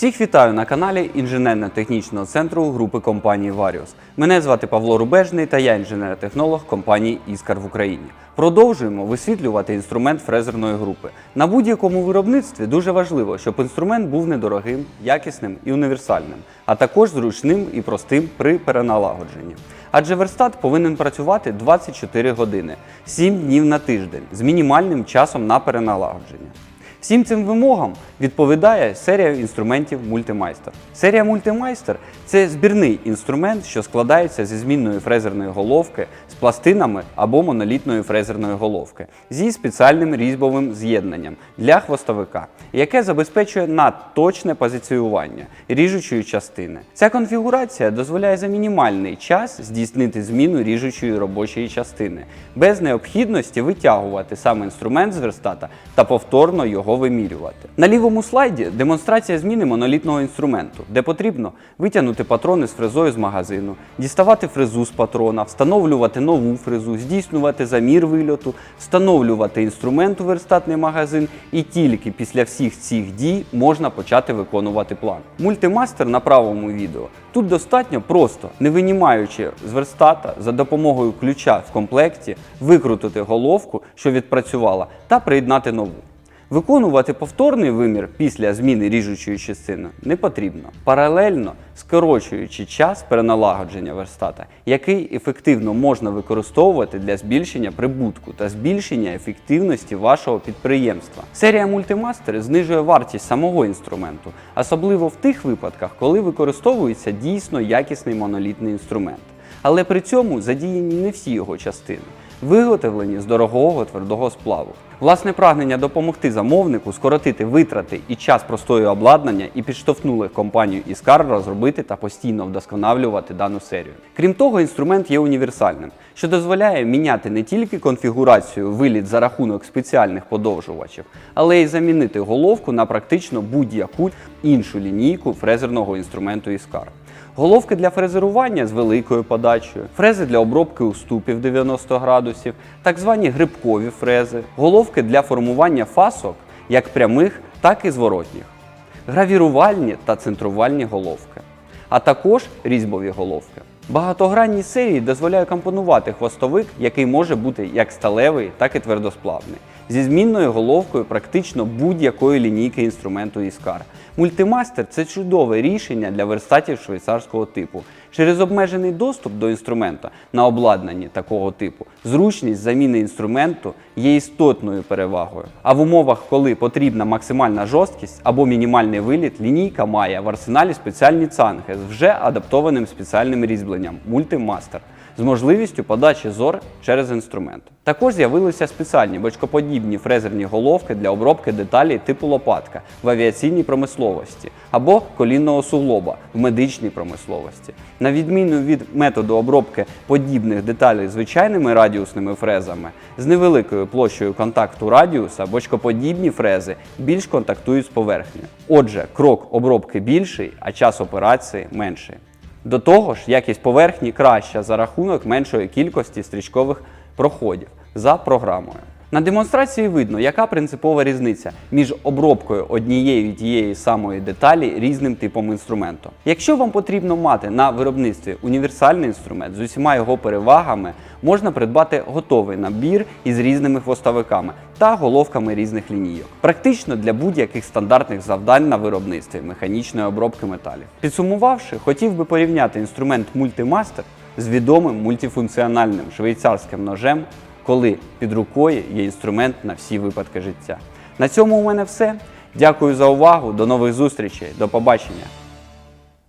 Всіх вітаю на каналі інженерно-технічного центру групи компанії Varius. Мене звати Павло Рубежний та я інженер-технолог компанії Іскар в Україні. Продовжуємо висвітлювати інструмент фрезерної групи. На будь-якому виробництві дуже важливо, щоб інструмент був недорогим, якісним і універсальним, а також зручним і простим при переналагодженні. Адже верстат повинен працювати 24 години, 7 днів на тиждень з мінімальним часом на переналагодження. Всім цим вимогам відповідає серія інструментів Multimeister. Серія Multimeister – це збірний інструмент, що складається зі змінної фрезерної головки з пластинами або монолітної фрезерної головки зі спеціальним різьбовим з'єднанням для хвостовика, яке забезпечує надточне позиціювання ріжучої частини. Ця конфігурація дозволяє за мінімальний час здійснити зміну ріжучої робочої частини без необхідності витягувати сам інструмент з верстата та повторно його вимірювати. На лівому слайді демонстрація зміни монолітного інструменту, де потрібно витягнути патрони з фрезою з магазину, діставати фрезу з патрона, встановлювати нову фрезу, здійснювати замір вильоту, встановлювати інструмент у верстатний магазин, і тільки після всіх цих дій можна почати виконувати план. Мультимастер на правому відео тут достатньо просто, не винімаючи з верстата за допомогою ключа в комплекті, викрутити головку, що відпрацювала, та приєднати нову. Виконувати повторний вимір після зміни ріжучої частини не потрібно, паралельно скорочуючи час переналагодження верстата, який ефективно можна використовувати для збільшення прибутку та збільшення ефективності вашого підприємства. Серія Multimaster знижує вартість самого інструменту, особливо в тих випадках, коли використовується дійсно якісний монолітний інструмент. Але при цьому задіяні не всі його частини виготовлені з дорогого твердого сплаву. Власне прагнення допомогти замовнику скоротити витрати і час простої обладнання і підштовхнули компанію Іскар розробити та постійно вдосконалювати дану серію. Крім того, інструмент є універсальним, що дозволяє міняти не тільки конфігурацію виліт за рахунок спеціальних подовжувачів, але й замінити головку на практично будь-яку іншу лінійку фрезерного інструменту Іскар. Головки для фрезерування з великою подачею, фрези для обробки уступів 90 градусів, так звані грибкові фрези, головки для формування фасок як прямих, так і зворотніх, гравірувальні та центрувальні головки, а також різьбові головки. Багатогранні серії дозволяє компонувати хвостовик, який може бути як сталевий, так і твердосплавний, зі змінною головкою практично будь-якої лінійки інструменту Іскар. Мультимастер це чудове рішення для верстатів швейцарського типу. Через обмежений доступ до інструмента на обладнанні такого типу, зручність заміни інструменту є істотною перевагою. А в умовах, коли потрібна максимальна жорсткість або мінімальний виліт, лінійка має в арсеналі спеціальні цанги з вже адаптованим спеціальним різьбленням Мультимастер з можливістю подачі зор через інструмент. Також з'явилися спеціальні бочкоподібні фрезерні головки для обробки деталей типу лопатка в авіаційній промисловості або колінного суглоба в медичній промисловості. На відміну від методу обробки подібних деталей звичайними радіусними фрезами, з невеликою площею контакту радіуса бочкоподібні фрези більш контактують з поверхнею. Отже, крок обробки більший, а час операції менший. До того ж, якість поверхні краща за рахунок меншої кількості стрічкових проходів за програмою. На демонстрації видно, яка принципова різниця між обробкою однієї тієї самої деталі різним типом інструменту. Якщо вам потрібно мати на виробництві універсальний інструмент з усіма його перевагами, можна придбати готовий набір із різними хвостовиками та головками різних лінійок. Практично для будь-яких стандартних завдань на виробництві механічної обробки металів. Підсумувавши, хотів би порівняти інструмент Multimaster з відомим мультифункціональним швейцарським ножем коли під рукою є інструмент на всі випадки життя. На цьому у мене все. Дякую за увагу. До нових зустрічей. До побачення.